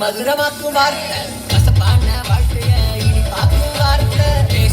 மதுரமாக்கும் வார்த்தை. கசப்பான வாழ்க்கைய இனி பார்க்கும் வார்த்தை.